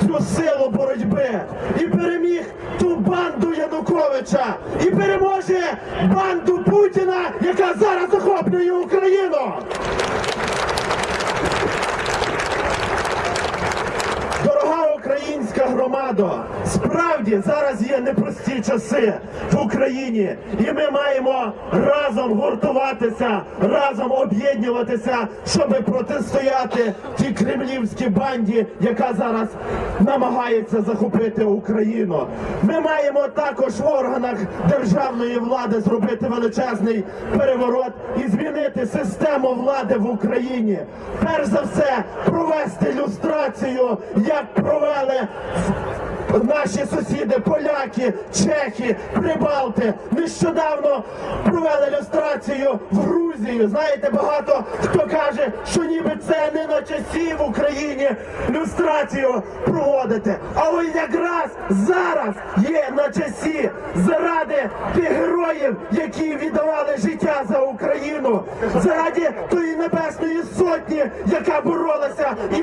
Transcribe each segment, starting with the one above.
цю силу боротьби і переміг ту банду Януковича і переможе банду Путіна, яка зараз захоплює Україну. Громада, справді зараз є непрості часи в Україні, і ми маємо разом гуртуватися, разом об'єднуватися, щоб протистояти тій кремлівській банді, яка зараз намагається захопити Україну. Ми маємо також в органах державної влади зробити величезний переворот і змінити систему влади в Україні. Перш за все, провести люстрацію, як провели наші сусіди, поляки, чехи, прибалти. Нещодавно провели люстрацію в Грузію. Знаєте, багато хто каже, що ніби це не на часі в Україні люстрацію проводити. А ось якраз зараз є на часі заради тих героїв, які віддавали життя за Україну, заради тої небесної сотні, яка боролася і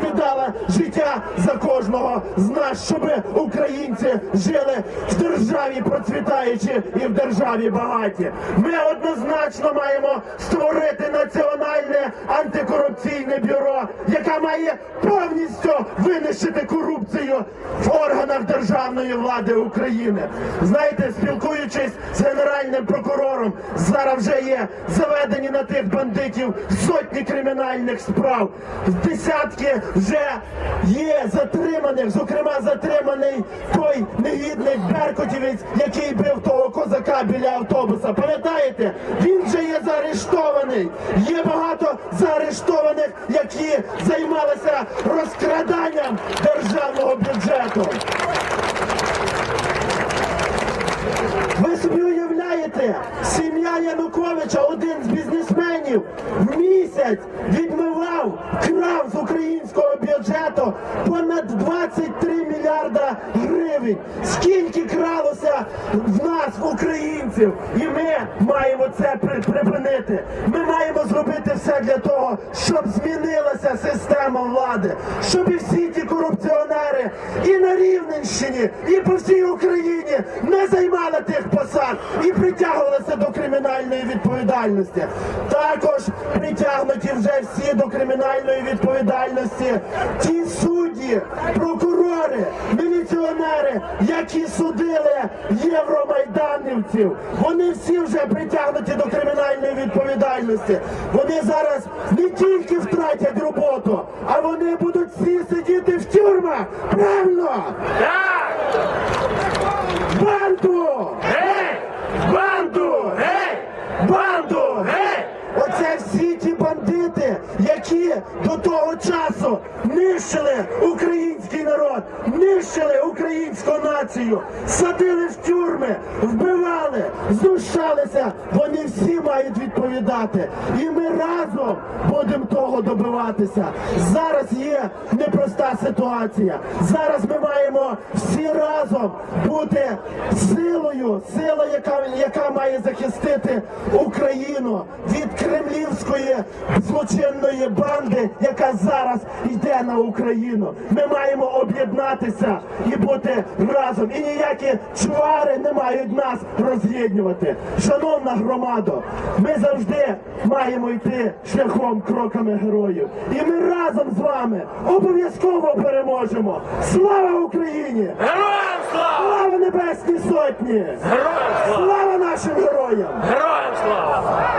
кожного щоб українці жили в державі процвітаючи і в державі багаті. Ми однозначно маємо створити національне антикорупційне бюро, яке має повністю винищити корупцію в органах державної влади України. Знаєте, спілкуючись з генеральним прокурором, зараз вже є заведені на тих бандитів сотні кримінальних справ. Десятки вже є затриманих, зокрема затриманий той негідник Беркутівець, який бив того козака біля автобуса. Пам'ятаєте? Він вже є заарештований. Є багато заарештованих, які займалися розкраданням державного бюджету. Ви собі уявляєте, сім'я Януковича, один з бізнесменів, в місяць відмивав, крав з українського бюджету понад 23 мільярда гривень. Скільки кралося в нас, українців, і ми маємо це припинити. Ми маємо зробити все для того, щоб змінилася система влади, щоб і всі ті і на Рівненщині, і по всій Україні не займали тих посад і притягувалися до кримінальної відповідальності. Також притягнуті вже всі до кримінальної відповідальності ті судді, прокурори, які судили євромайданівців. Вони всі вже притягнуті до кримінальної відповідальності. Вони зараз не тільки втратять роботу, а вони будуть всі сидіти в тюрмах. Правильно? Банду! Гей! Банду! Гей! Банду! Гей! Оце всі ті бандити, які до того часу нищили народ, нищили українську націю, садили в тюрми, вбивали, знущалися. Вони всі мають відповідати. І ми разом будемо того добиватися. Зараз є непроста ситуація. Зараз ми маємо всі разом бути силою, сила, яка, яка має захистити Україну від кремлівської злочинної банди, яка зараз йде на Україну. Ми маємо об'єднатися і бути разом. І ніякі чвари не мають нас роз'єднувати. Шановна громада, ми завжди маємо йти шляхом кроками героїв. І ми разом з вами обов'язково переможемо. Слава Україні! Героям слава! Слава Небесній Сотні! Героям слава! Слава нашим героям! Героям слава!